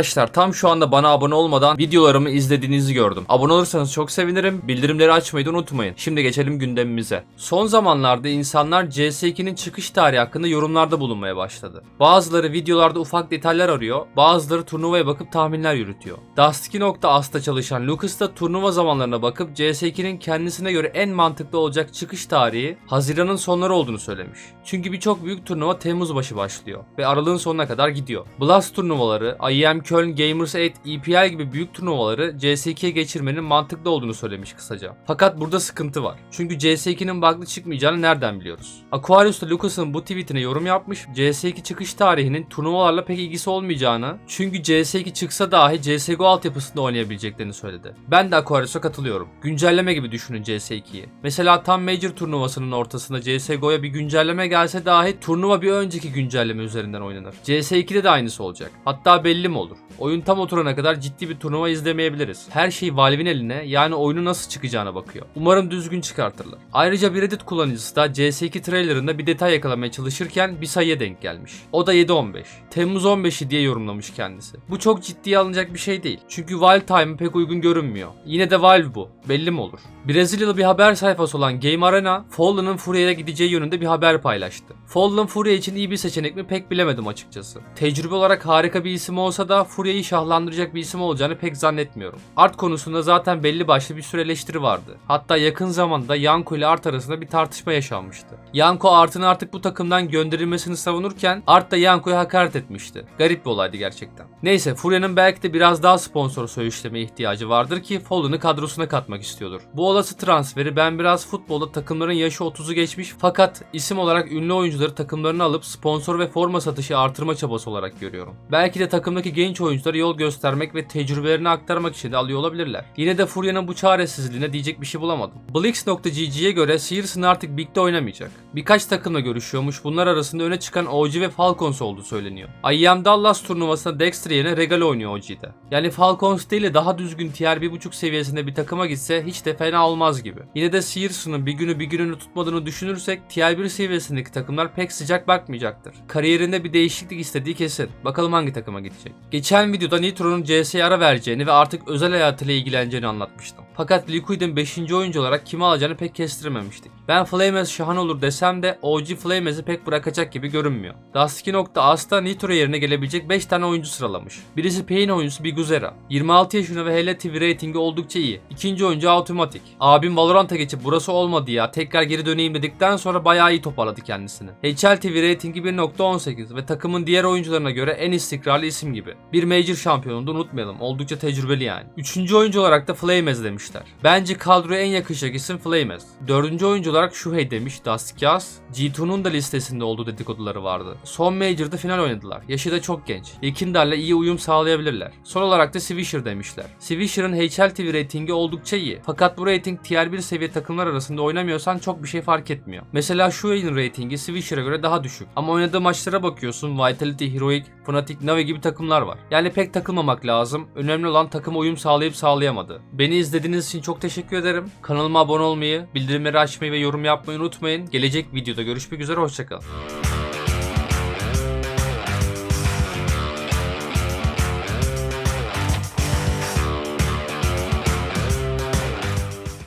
Arkadaşlar tam şu anda bana abone olmadan videolarımı izlediğinizi gördüm. Abone olursanız çok sevinirim. Bildirimleri açmayı da unutmayın. Şimdi geçelim gündemimize. Son zamanlarda insanlar CS2'nin çıkış tarihi hakkında yorumlarda bulunmaya başladı. Bazıları videolarda ufak detaylar arıyor, bazıları turnuvaya bakıp tahminler yürütüyor. Dust2.as'ta çalışan Lucas da turnuva zamanlarına bakıp CS2'nin kendisine göre en mantıklı olacak çıkış tarihi Haziran'ın sonları olduğunu söylemiş. Çünkü birçok büyük turnuva Temmuz başı başlıyor ve aralığın sonuna kadar gidiyor. Blast turnuvaları, IEM Köln, Gamers 8, EPL gibi büyük turnuvaları CS2'ye geçirmenin mantıklı olduğunu söylemiş kısaca. Fakat burada sıkıntı var. Çünkü CS2'nin bug'lı çıkmayacağını nereden biliyoruz? Aquarius da Lucas'ın bu tweetine yorum yapmış. CS2 çıkış tarihinin turnuvalarla pek ilgisi olmayacağını, çünkü CS2 çıksa dahi CSGO altyapısında oynayabileceklerini söyledi. Ben de Aquarius'a katılıyorum. Güncelleme gibi düşünün CS2'yi. Mesela tam Major turnuvasının ortasında CSGO'ya bir güncelleme gelse dahi turnuva bir önceki güncelleme üzerinden oynanır. CS2'de de aynısı olacak. Hatta belli mi olur? Oyun tam oturana kadar ciddi bir turnuva izlemeyebiliriz. Her şey Valve'in eline yani oyunu nasıl çıkacağına bakıyor. Umarım düzgün çıkartırlar. Ayrıca bir Reddit kullanıcısı da CS2 trailerında bir detay yakalamaya çalışırken bir sayıya denk gelmiş. O da 7.15. Temmuz 15'i diye yorumlamış kendisi. Bu çok ciddiye alınacak bir şey değil. Çünkü Valve Time'ı pek uygun görünmüyor. Yine de Valve bu. Belli mi olur? Brezilyalı bir haber sayfası olan Game Arena, Fallen'ın Furia'ya gideceği yönünde bir haber paylaştı. Fallen Furia için iyi bir seçenek mi pek bilemedim açıkçası. Tecrübe olarak harika bir isim olsa da Furia'yı şahlandıracak bir isim olacağını pek zannetmiyorum. Art konusunda zaten belli başlı bir sürü eleştiri vardı. Hatta yakın zamanda Yanko ile Art arasında bir tartışma yaşanmıştı. Yanko Art'ın artık bu takımdan gönderilmesini savunurken Art da Yanko'ya hakaret etmişti. Garip bir olaydı gerçekten. Neyse Furia'nın belki de biraz daha sponsor söğüşleme ihtiyacı vardır ki Fallen'ı kadrosuna katmak istiyordur. Bu olası transferi ben biraz futbolda takımların yaşı 30'u geçmiş fakat isim olarak ünlü oyuncuları takımlarına alıp sponsor ve forma satışı artırma çabası olarak görüyorum. Belki de takımdaki genç oyunculara yol göstermek ve tecrübelerini aktarmak için de alıyor olabilirler. Yine de Furya'nın bu çaresizliğine diyecek bir şey bulamadım. Blix.gg'ye göre Sears'ın artık Big'de oynamayacak. Birkaç takımla görüşüyormuş. Bunlar arasında öne çıkan OG ve Falcons olduğu söyleniyor. IEM Dallas turnuvasında Dexter yerine Regal oynuyor OG'de. Yani Falcons değil de daha düzgün tier 1.5 seviyesinde bir takıma gitse hiç de fena olmaz gibi. Yine de Sears'ın bir günü bir gününü tutmadığını düşünürsek tier 1 seviyesindeki takımlar pek sıcak bakmayacaktır. Kariyerinde bir değişiklik istediği kesin. Bakalım hangi takıma gidecek. Geçen videoda Nitro'nun CS'ye ara vereceğini ve artık özel hayatıyla ilgileneceğini anlatmıştım. Fakat Liquid'in 5. oyuncu olarak kimi alacağını pek kestirememiştik. Ben Flames şahan olur desem de OG Flames'i pek bırakacak gibi görünmüyor. Dust2.as'ta Nitro yerine gelebilecek 5 tane oyuncu sıralamış. Birisi Pain oyuncusu Biguzera. 26 yaşında ve hele TV ratingi oldukça iyi. İkinci oyuncu Automatic. Abim Valorant'a geçip burası olmadı ya tekrar geri döneyim dedikten sonra bayağı iyi toparladı kendisini. HL TV ratingi 1.18 ve takımın diğer oyuncularına göre en istikrarlı isim gibi. Bir Major şampiyonunu da unutmayalım. Oldukça tecrübeli yani. Üçüncü oyuncu olarak da Flames demişler. Bence kadroya en yakışacak isim Flames. Dördüncü oyuncu olarak Shuhei demiş Dust Kias. G2'nun da listesinde olduğu dedikoduları vardı. Son Major'da final oynadılar. Yaşı da çok genç. Yekindar'la iyi uyum sağlayabilirler. Son olarak da Swisher demişler. Swisher'ın HL TV ratingi oldukça iyi. Fakat bu rating tier 1 seviye takımlar arasında oynamıyorsan çok bir şey fark etmiyor. Mesela Shuhei'nin ratingi Swisher'a göre daha düşük. Ama oynadığı maçlara bakıyorsun Vitality, Heroic, Fnatic, Navi gibi takımlar var. Yani pek takılmamak lazım. Önemli olan takıma uyum sağlayıp sağlayamadı. Beni izlediğiniz için çok teşekkür ederim. Kanalıma abone olmayı, bildirimleri açmayı ve yorum yapmayı unutmayın. Gelecek videoda görüşmek üzere, hoşçakalın.